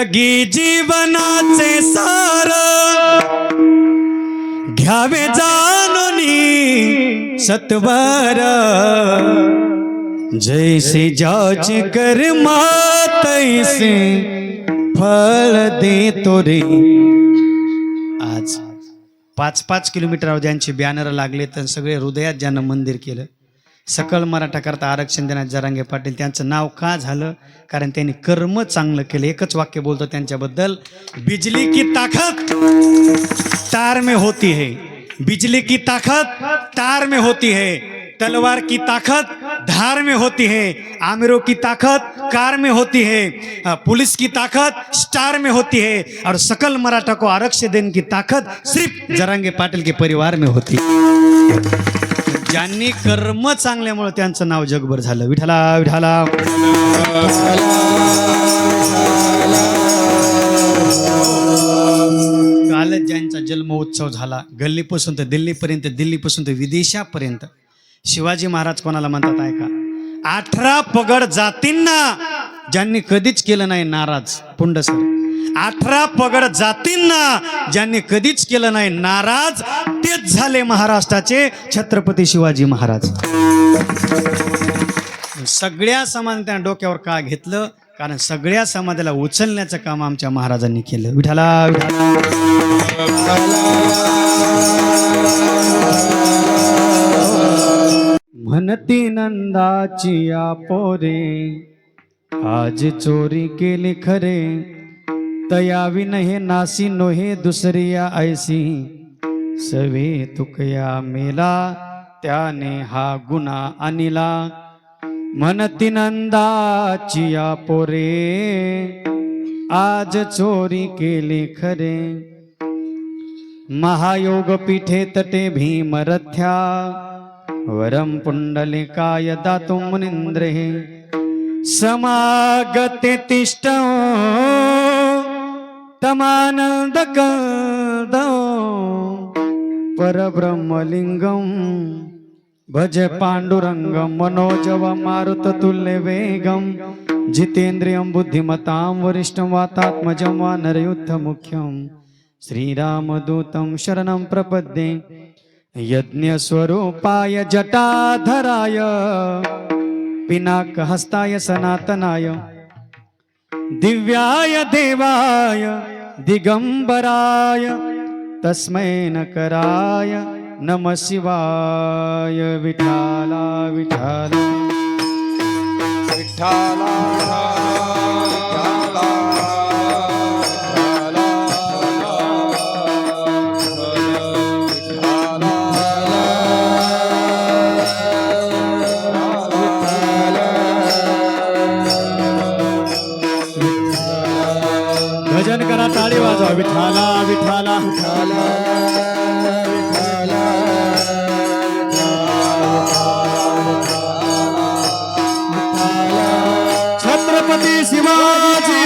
गी जीवनाचे सार घ्यावे जाणून सत्वर. जैसे ज्याचे कर्मा तैसे फळ देतो रे. आज पाच पाच किलोमीटरवर ज्यांचे बॅनर लागले तर सगळे हृदयात ज्यांना मंदिर केलं सकल मराठा करता आरक्षण देण्यात जरांगे पाटील त्यांचं नाव का झालं? कारण त्यांनी कर्म चांगलं केलं. एकच वाक्य बोलतो त्यांच्याबद्दल. बिजली की ताकत तार में होती है. बिजली की ताकत तार में होती है. तलवार की ताकत धार में होती है. आमिरों की ताकत कार में होती है. पुलिस की ताकत स्टार में होती है. और सकल मराठा को आरक्षण देने की ताकत सिर्फ जरांगे पाटिल के परिवार में होती ज्यांनी कर्म चांगल्यामुळे त्यांचं नाव जगभर झालं. विठाला विठाला कालच ज्यांचा जन्म उत्सव झाला गल्लीपासून तर दिल्लीपर्यंत दिल्लीपासून तर विदेशापर्यंत. शिवाजी महाराज कोणाला म्हणतात आहे का अठरा पगड जातींना ज्यांनी कधीच केलं नाही नाराज पुंड सर अठरा पगड जातींना ज्यांनी कधीच केलं नाही नाराज तेच झाले महाराष्ट्राचे छत्रपती शिवाजी महाराज. सगळ्या समाजाने त्या डोक्यावर का घेतलं? कारण सगळ्या समाजाला उचलण्याचं काम आमच्या महाराजांनी केलं. विठाला विठाला म्हणती नंदाची या पोरे आज चोरी केली खरे तयाविन हे नासी नोहे दुसरिया ऐसी. सवे तुकया मेला त्याने हा गुन्हा आणला. म्हणती नंदाची या पोरे आज चोरी केली खरे. महायोग पीठे तटे भीमरथ्या वरम पुंडलिकाय दातुं मुनीन्द्रे समागते तिष्ठ तमानन्दकदौ परब्रह्मलिङ्गं भज पाण्डुरङ्गं मनोजव मारुततुल्य वेगं जितेन्द्रियं बुद्धिमतां वरिष्ठं वातात्मजं वा नरयुद्धमुख्यं श्रीरामदूतं शरणं प्रपद्ये यज्ञस्वरूपाय जटाधराय पिनाकहस्ताय सनातनाय दिव्याय देवाय दिगंबराय तस्मै नकराय नम शिवाय विठाला विठाला विठाला भजन करा ताळी वाजवा. विठाला विठाला विठाला छत्रपती शिवाजी.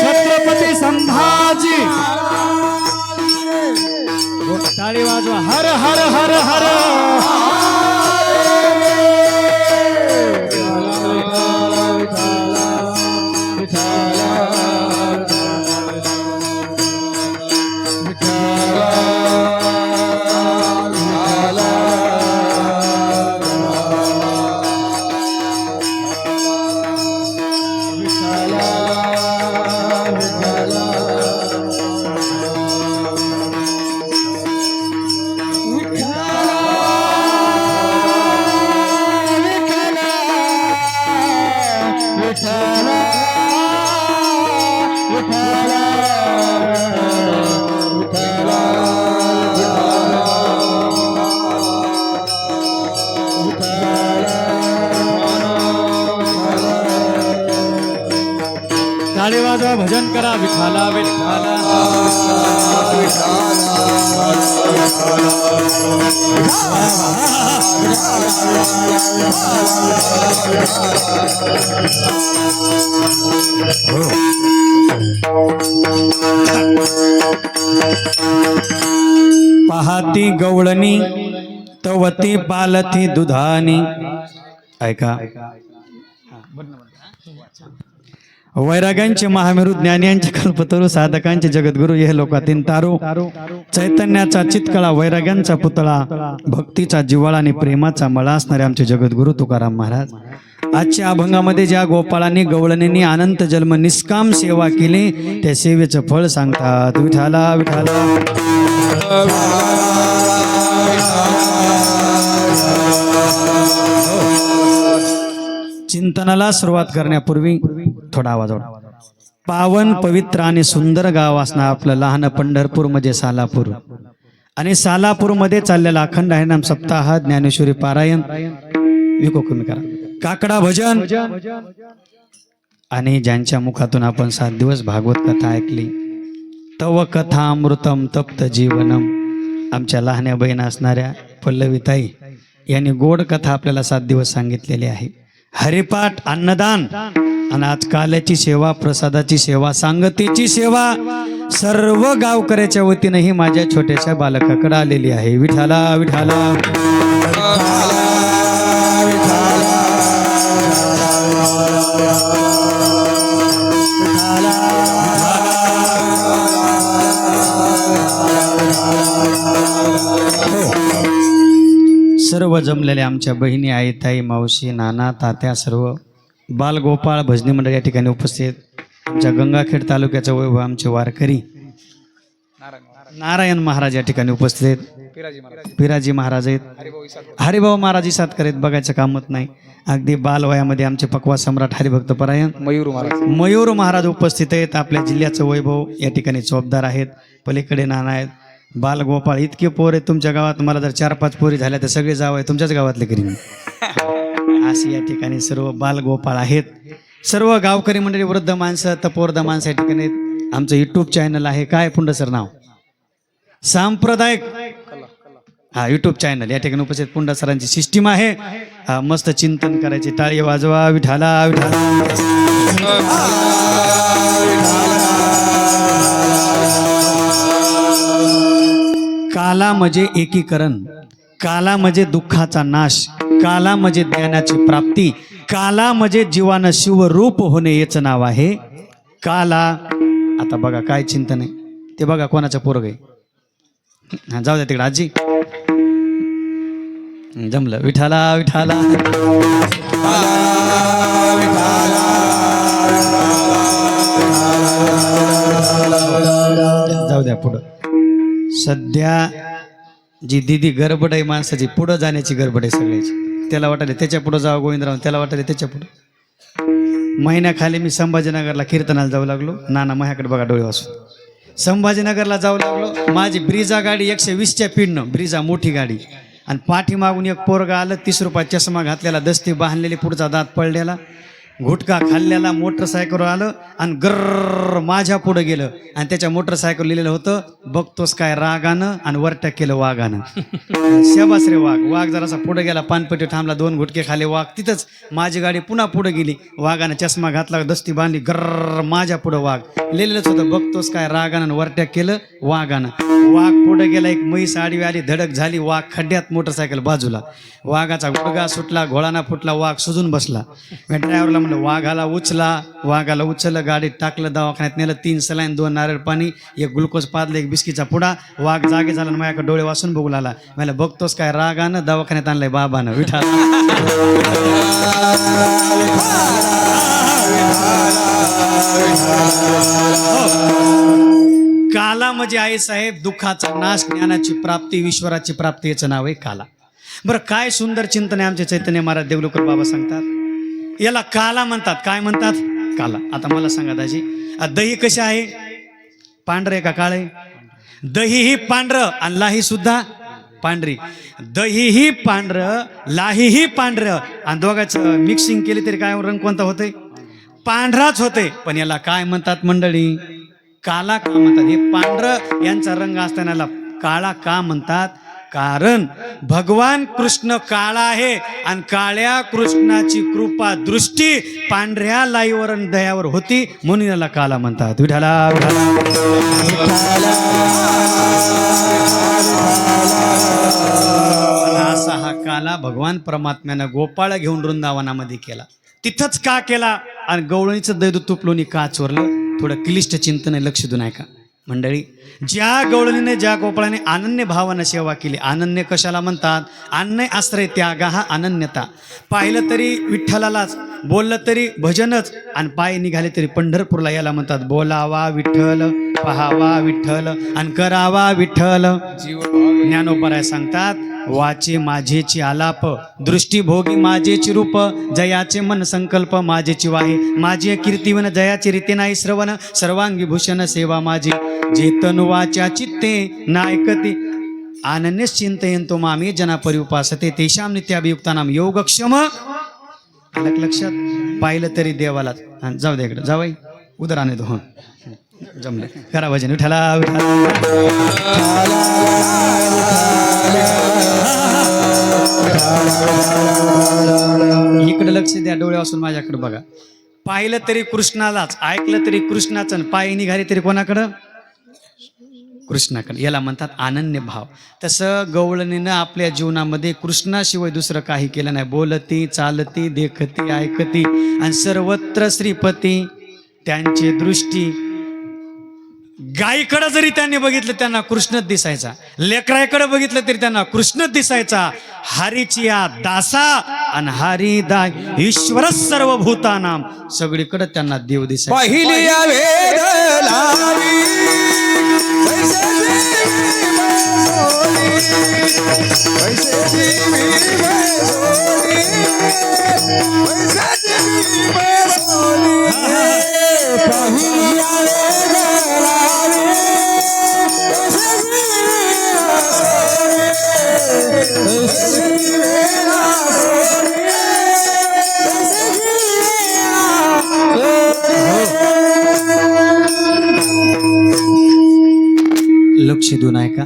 छत्रपती संभाजी. ताळी वाजवा. हर हर हर हर. भजन करा विठाला विठाला पाहती गवळणी तवती पालथी दुधानी. ऐका. वैराग्यांचे महामेरू ज्ञानियांचे कल्पतरू साधकांचे जगद्गुरु हे लोकातील तारू चैतन्याचा चितकळा वैराग्यांचा पुतळा भक्तीचा जिवाळा आणि प्रेमाचा मळा असणारे आमचे जगद्गुरु तुकाराम महाराज आजच्या अभंगामध्ये ज्या गोपाळांनी गवळणींनी अनंत जन्म निष्काम सेवा केली त्या सेवेचं फळ सांगतात विठाला विठाला चिंतनाला सुरुवात करण्यापूर्वी थोडा आवाज वाढवा. पावन पवित्र आणि सुंदर गाव असणार आपलं लहान पंढरपूर म्हणजे सालापूर. आणि सालापूरमध्ये चाललेला अखंड आहे नाम सप्ताह ज्ञानेश्वरी पारायण विको कमी करा. काकडा भजन. आणि ज्यांच्या मुखातून आपण सात दिवस भागवत कथा ऐकली तव कथा अमृतम तप्त जीवनम. आमच्या लहान्या बहीण असणाऱ्या पल्लवीताई यांनी गोड कथा आपल्याला सात दिवस सांगितलेली आहे. हरिपाठ अन्नदान. आणि आज काल्याची सेवा प्रसादाची सेवा सांगतेची सेवा सर्व गावकऱ्याच्या वतीनंही माझ्या छोट्याशा बालकाकडे आलेली आहे. विठाला विठाला सर्व जमलेले आमच्या बहिणी आई ताई मावशी नाना तात्या सर्व बालगोपाळ भजनी मंडळ या ठिकाणी उपस्थित. आमच्या गंगाखेड तालुक्याचा वैभव आमचे वारकरी नारायण महाराज या ठिकाणी उपस्थित. आहेत पिराजी महाराज आहेत. हरिभाऊ महाराज साथ आहेत बघायचं कामत नाही. अगदी बालवयामध्ये आमचे पकवा सम्राट हरिभक्त परायण. मयूर महाराज. मयूर महाराज उपस्थित आहेत. आपल्या जिल्ह्याचं वैभव या ठिकाणी चोपदार आहेत. पलीकडे नाना आहेत. बालगोपाळ इतके पोर आहेत तुमच्या गावात मला जर चार पाच पोरी झाल्या तर सगळे जाव आहे तुमच्याच गावातले करीन असे या ठिकाणी सर्व बालगोपाळ आहेत. सर्व गावकरी मंडळी वृद्ध माणसं तपोवृद्ध माणसं या ठिकाणी. आमचं युट्यूब चॅनल आहे. काय पुंड सर नाव? सांप्रदायिक. हा युट्यूब चॅनल या ठिकाणी उपस्थित पुंडा सरांची सिस्टीम आहे. हा, मस्त चिंतन करायचे टाळी वाजवा विठाला विठाला. काला म्हणजे एकीकरण काला म्हणजे दुःखाचा नाश काला म्हणजे ज्ञानाची प्राप्ती काला म्हणजे जीवानं शिवरूप होणे याचं नाव आहे. काला आता बघा काय चिंतन आहे. ते बघा कोणाचं पोरग आहे. हा, जाऊ द्या तिकडे आजी. जमलं. विठाला विठाला. जाऊ द्या पुढं. सध्या जी दिदी गरबड आहे माणसाची पुढं जाण्याची गरबड आहे सगळ्याची. त्याला वाटले त्याच्या पुढं जावं गोविंदराव त्याला वाटायला त्याच्या पुढं. महिन्याखाली मी संभाजीनगरला कीर्तनाला जाऊ लागलो. नाना माझ्याकडे बघा डोळे वाचून संभाजीनगरला जाऊ लागलो. माझी ब्रिजा गाडी एकशे वीसच्या पिढणं ब्रिजा मोठी गाडी. आणि पाठीमागून एक पोरगा आलं तीस रुपया चष्मा घातलेला दस्ती बांधलेली पुढचा दात पडलेला गुटखा खाल्ल्याला मोटरसायकलवर आलं आणि गर्र माझ्या पुढं गेलं. आणि त्याच्या मोटरसायकल लिहिलेलं होतं बघतोस काय रागानं आणि वरट्या केलं वाघानं. शेबास रे वाघ. वाघ जरासा पुढे गेला पानपट्टी थांबला दोन गुटके खाले वाघ. तिथंच माझी गाडी पुन्हा पुढे गेली. वाघानं चष्मा घातला दस्ती बांधली गर्र माझ्या पुढं वाघ. लिहिलेलंच होतं बघतोस काय रागानं आणि वरट्या केलं वाघानं. वाघ पुढे गेला एक म्हैस आडवी आली धडक झाली वाघ खड्ड्यात मोटरसायकल बाजूला. वाघाचा गुडगा सुटला घोळाना फुटला वाघ सुजून बसला. ड्रायव्हरला म्हणलं वाघाला उचला. वाघाला उचललं गाडीत टाकलं दवाखान्यात नेलं. तीन सलाईन दोन नारळ पाणी एक ग्लुकोज पाजलं एक बिस्कीचा पुडा. वाघ जागे झाला आणि माझ्याकडे डोळे वासून बघू लागला. मला बघतोस काय रागानं दवाखान्यात आणलंय बाबानं विठा काला म्हणजे आई साहेब दुःखाचा नाश ज्ञानाची प्राप्ती ईश्वराची प्राप्ती याचं नाव आहे काला. बरं काय सुंदर चिंतन आहे आमचे चैतन्य महाराज देवलकर बाबा सांगतात? याला काला म्हणतात. काय म्हणतात? काला. आता मला सांगा दाजी दही कशी आहे? पांढरं आहे का काळे दही ही पांढरं आणि लाही सुद्धा पांढरी. दहीही पांढरं लाहीही पांढरं. आणि दोघांचं मिक्सिंग केली तरी काय रंग कोणता होते पांढराच होते पण याला काय म्हणतात मंडळी? काला का म्हणतात? हे पांढरं यांचा रंग असताना याला काळा का म्हणतात? कारण भगवान कृष्ण काळा आहे आणि काळ्या कृष्णाची कृपा दृष्टी पांढऱ्या लाईवर आणि होती म्हणून याला काला म्हणतात. विठाला असा हा काला भगवान परमात्म्यानं गोपाळ घेऊन वृंदावनामध्ये केला. तिथंच का केला? आणि गवळणीचं दैद तुपलोनी का चोरलं थोडं क्लिष्ट चिंतन आहे, लक्ष देऊन ऐका. मंडळी ज्या गवळणीने ज्या गोपाळाने अनन्य भावानं सेवा केली अनन्य कशाला म्हणतात? अन्य आश्रय त्यागा हा अनन्यता. पाहिलं तरी विठ्ठलालाच बोललं तरी भजनच आणि पाय निघाले तरी पंढरपूरला याला म्हणतात बोलावा विठ्ठल पहावा विठ्ठल आणि करावा विठ्ठल. ज्ञानोपराय सांगतात वाचे माझेची आलाप दृष्टीभोगी माझेची रूप जयाचे मन संकल्प माझेची वाहे. माझे कीर्तिवन जयाचे रीती नाही श्रवण सर्वांगी भूषण सेवा माझी. जेतन वाच्या चित्ते नायकते अनन्य चिंतयंतो मामे जना परिउपासते. तेषाम नित्याभियुक्तानाम योगक्षम. अलग लक्षात? पाहिलं तरी देवाला. जाऊ दे इकडे. जावाई उदर आणतो हं. जमले. करा भजन. विठाला विठाला इकडे डोळ्यापासून माझ्याकडे बघा. पाहिलं तरी कृष्णालाच ऐकलं तरी कृष्णाचं आणि पायी निघाले तरी कोणाकडं? कृष्णाकडे. याला म्हणतात अनन्य भाव. तसं गवळणीनं आपल्या जीवनामध्ये कृष्णाशिवाय दुसरं काही केलं नाही. बोलती चालती देखती ऐकती आणि सर्वत्र श्रीपती त्यांची दृष्टी. गायीकडं जरी त्यांनी बघितलं त्यांना कृष्णच दिसायचा. लेकराकडे बघितलं तरी त्यांना कृष्णच दिसायचा. हरीची या दासा आणि हरी दाय ईश्वर सर्व भूतानाम सगळीकडे त्यांना देव दिसायचा. पहिली लक्ष आहे का?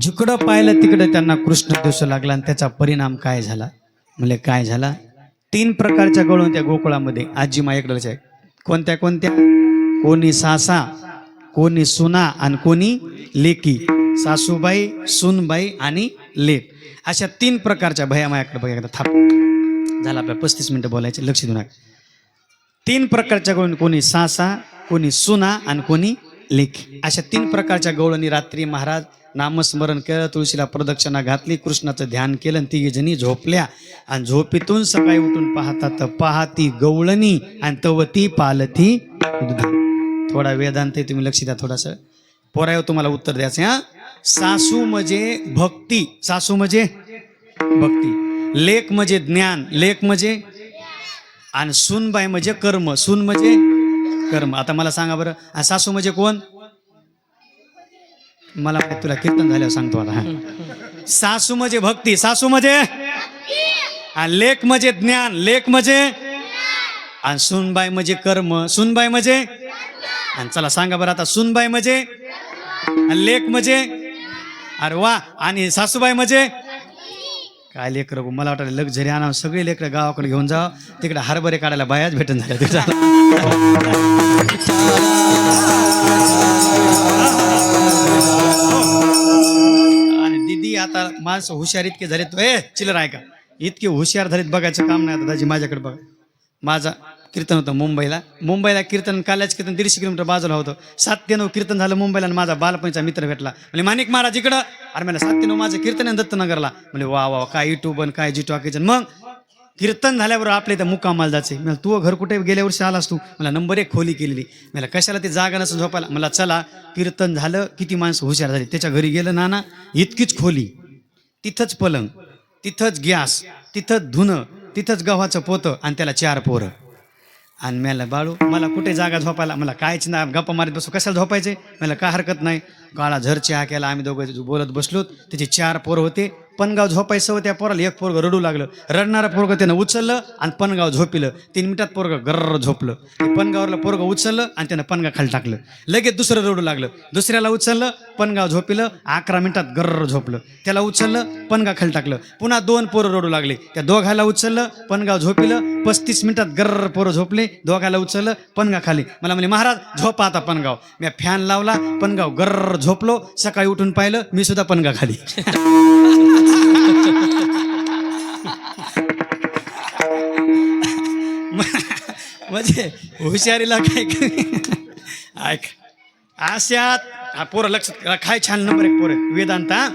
जिकडं पाहिलं तिकडं त्यांना कृष्ण दिसू लागला आणि त्याचा परिणाम काय झाला? म्हणजे काय झाला? तीन प्रकारच्या गळून त्या गोकुळामध्ये. आजी माझ्याकडे आहे कोणत्या कोणत्या? कोणी सासा कोणी सुना आणि कोणी लेकी. सासूबाई सुनबाई आणि लेक. अशा तीन प्रकारच्या भया माझ्याकडे बघा थाप झाला आपल्या पस्तीस मिनटं बोलायचे. लक्ष देऊ ऐका तीन प्रकारच्या गळून कोणी सासा कोणी सुना आणि कोणी लेख. अशा तीन प्रकारच्या गवळणी रात्री महाराज नामस्मरण केलं तुळशीला प्रदक्षिणा घातली कृष्णाचं ध्यान केलं आणि तिघी जणी झोपल्या. आणि झोपीतून सकाळी उठून पाहतात पाहती गवळणी आणि तवती पालती थोडा वेदांत तुम्ही लक्ष द्या थोडासा. पोरायो तुम्हाला उत्तर द्यायचं हा? सासू म्हणजे भक्ती. सासू म्हणजे भक्ती. लेख म्हणजे ज्ञान. लेख म्हणजे आणि सूनबाई म्हणजे कर्म. सून म्हणजे कर्म आता मला सांगा बरं सासू म्हणजे कोण? मला तुला कीर्तन झाल्यावर सांगतो आता सासू म्हणजे भक्ती सासू म्हणजे? आणि लेख म्हणजे ज्ञान लेख म्हणजे? आणि सुनबाई म्हणजे कर्म सुनबाई म्हणजे? आणि चला सांगा बरं आता सुनबाई म्हणजे? आणि लेख म्हणजे? अरे वा आणि सासूबाई म्हणजे? काय लेकर मला वाटलं लक्झरी आणा सगळे लेकरं गावाकडे घेऊन जा तिकडे हरभरे काढायला बायाच भेटून झाल्या तिकडे आणि दिदी आता माणसं हुशार इतके झालेत. ए चिलर आहे का इतके हुशार झालेत बघायचं काम नाही आता दाजी माझ्याकडे बघा. माझा कीर्तन होतं मुंबईला. मुंबईला कीर्तन काल्याच कीर्तन दीडशे किलोमीटर बाजूला होतं. सात ते नऊ कीर्तन झालं मुंबईला आणि माझा बालपणीचा मित्र भेटला. म्हणजे माणिक महाराज इकडं. अरे मला सात ते नऊ माझं कीर्तन आहे दत्तनगरला म्हणजे वा वा काय युट्यूब आणि काय जी टॉकीजन मग कीर्तन झाल्यावर आपल्या इथं मुक्कामाला जायचे. मला तू घर कुठे गेल्या वर्षी आलास तू? मला नंबर एक खोली केलेली. मला कशाला ते जागा नसून झोपायला? मला चला कीर्तन झालं किती माणसं हुशार झाली. त्याच्या घरी गेलं ना इतकीच खोली. तिथंच पलंग तिथंच गॅस तिथंच धुणं तिथंच गव्हाचं पोतं आणि त्याला चार पोरं. आणि मला बाळू मला कुठे जागा झोपायला? मला कायच ना गप्पा मारत बसू. कशाला झोपायचे? मला काय हरकत नाही. काळा झर चहा केला. आम्ही दोघं बोलत बसलोत. त्याचे चार पोर होते. पनगाव झोपायचं होतं त्या पोराला एक पोरगं रडू लागलं. रडणारं पोरगं त्यानं उचललं आणि पनगाव झोपिलं. तीन मिनिटात पोरगं गर्र झोपलं. पनगावला पोरगं उचललं आणि त्यानं पनगा खाली टाकलं. लगेच दुसरं रडू लागलं. दुसऱ्याला उचललं पनगाव झोपिलं अकरा मिनिटात गर्र झोपलं. त्याला उचललं पनगा खाली टाकलं. पुन्हा दोन पोरं रडू लागले. त्या दोघाला उचललं पनगाव झोपिलं पस्तीस मिनिटात गर्र पोरं झोपले. दोघाला उचललं पनगा खाली. मला म्हणले महाराज झोपा आता पनगाव. मी फॅन लावला पनगाव गर्र झोपलो. सकाळी उठून पाहिलं मी सुद्धा पनगा खाली. म्हणजे हुशारीला काय ऐक. आशात पोरं लक्ष काय छान नंबर एक पोरं. वेदांता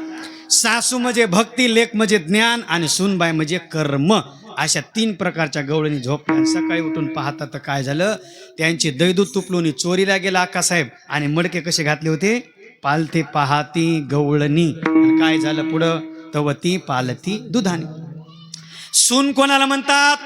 सासू म्हणजे भक्ती लेख म्हणजे ज्ञान आणि सुनबाई म्हणजे कर्म. अशा तीन प्रकारच्या गवळणी झोपल्या. सकाळी उठून पाहता तर काय झालं? त्यांची दैदूत तुपलोनी चोरीला गेला आकासाहेब. आणि मडके कसे घातले होते? पालते पाहाती गवळणी. काय झालं पुढं? तवती पालती दुधाने. सून कोणाला म्हणतात?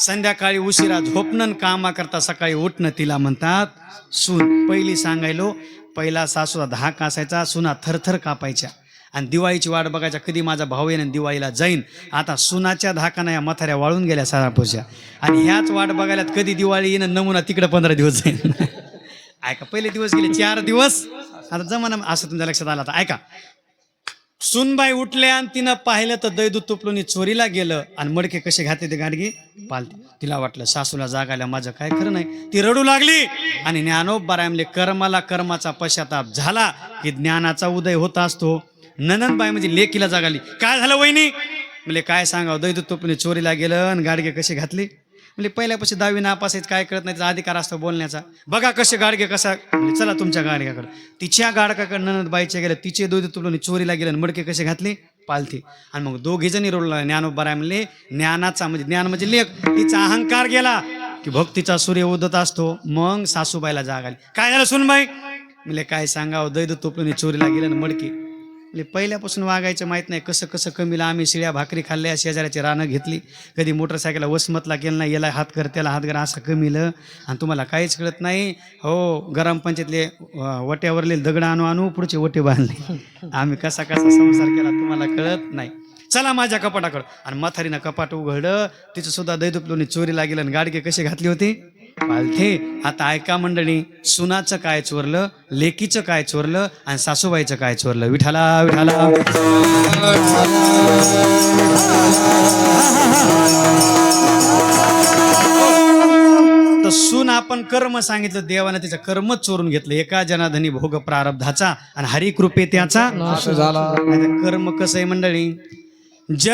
संध्याकाळी उशिरा झोपणं कामा करता सकाळी उठणं तिला म्हणतात. सून पहिली सांगायलो पहिला सासूला धाक असायचा सुना थरथर कापायच्या. आणि दिवाळीची वाट बघायच्या कधी माझा भाऊ येईन दिवाळीला जाईन. आता सुनाच्या धाकानं या मथाऱ्या वाळून गेल्या सारापूरच्या. आणि ह्याच वाट बघायला कधी दिवाळी येईन नमुना तिकडे पंधरा दिवस जाईन. ऐका पहिले दिवस गेले चार दिवस. आता जमाना असं तुमच्या लक्षात आला आता ऐका. सुनबाई उठल्या आणि तिनं पाहिलं तर दैदूत तुपलून चोरीला गेलं आणि मडके कसे घातले ते गाडगे पालते. तिला वाटलं सासूला जाग आल्या माझं काय खरं नाही. ती रडू लागली आणि ज्ञानोबा म्हणले कर्माला कर्माचा पश्चाताप झाला की ज्ञानाचा उदय होत असतो. ननंदबाई म्हणजे लेकीला जाग आली काय झालं वहिनी? म्हणजे काय सांगावं? दैदूत तुपलून चोरीला गेलं आणि गाडगे कसे घातले? म्हणजे पहिल्यापासून दहावी नापासायचं काय करत नाही त्याचा अधिकार असतो बोलण्याचा. बघा कसे गाडगे कसा म्हणजे चला तुमच्या गाडग्याकडे. तिच्या गाडकाकडे ननद बाईच्या गेल्या तिचे दोघे तुला चोरीला गेले आणि मडके कसे घातले? पालथी. आणि मग दोघे जणी रोडला ज्ञानोबराय म्हणले ज्ञानाचा म्हणजे ज्ञान म्हणजे लेख. तिचा अहंकार गेला की भक्तीचा सूर्य उदत असतो. मग सासूबाईला जाग आली. काय झालं सुनबाई? म्हणले काय सांगावं? दैद तोपलोनी चोरीला गेलं आणि मडके. म्हणजे पहिल्यापासून वागायचं माहीत नाही कसं कसं कमीला आम्ही शिळ्या भाकरी खाल्ल्या शेजाऱ्याची रानं घेतली. कधी मोटरसायकलला वसमतला केलं नाही याला हात कर त्याला हात कर असं कमीलं. आणि तुम्हाला काहीच कळत नाही. हो ग्रामपंचायतले वट्यावरले दगड आणू आणू पुढचे वटे बांधले. आम्ही कसा कसा संसार केला तुम्हाला कळत नाही. चला माझ्या कपाटाकडं. आणि म्हातारीनं कपाट उघडलं. तिचं सुद्धा दैदुपलोनी चोरीला गेलं आणि गाडगे कसे घातले होते? पालथे. आता ऐका मंडळी सुनाचं काय चोरलं लेकीचं काय चोरलं आणि सासूबाईचं काय चोरलं? विठाला विठाला. तर सून आपण कर्म सांगितलं देवानं तिचं कर्मच चोरून घेतलं. एका जनाधनी भोग प्रारब्धाचा आणि हरिकृपे त्याचा कर्म कसं आहे मंडळी? ज